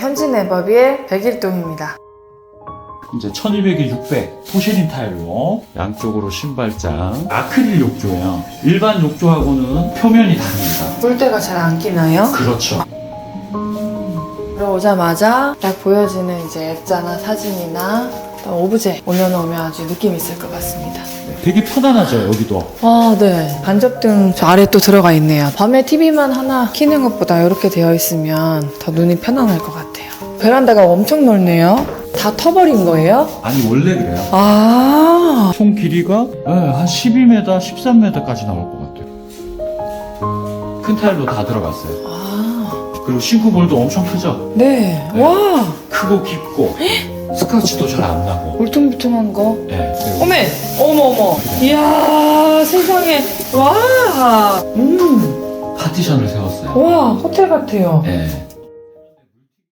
현진 에버비의 101동입니다. 이제 1200에 600 포쉐린 타일로 양쪽으로 신발장 아크릴 욕조예요. 일반 욕조하고는 표면이 다릅니다. 물때가 잘 안 끼나요? 그렇죠. 들어오자마자 딱 보여지는 이제 액자나 사진이나 어떤 오브제 올려놓으면 아주 느낌 있을 것 같습니다. 되게 편안하죠 여기도. 아, 네. 간접등 저 아래 또 들어가 있네요. 밤에 TV만 하나 키는 것보다 이렇게 되어 있으면 더 눈이 편안할 것 같아요. 베란다가 엄청 넓네요. 다 터버린 거예요? 아니 원래 그래요. 아, 총 길이가 네, 한 12m, 13m까지 나올 것 같아요. 큰 타일로 다 들어갔어요. 아, 그리고 싱크볼도 엄청 크죠. 네. 네. 와, 크고 깊고 스크래치도 잘 안 나고. 울퉁불퉁한 거. 네, 그리고 어메, 어머, 어머. 이야, 세상에. 와, 음, 파티션을 세웠어요. 와, 호텔 같아요. 네.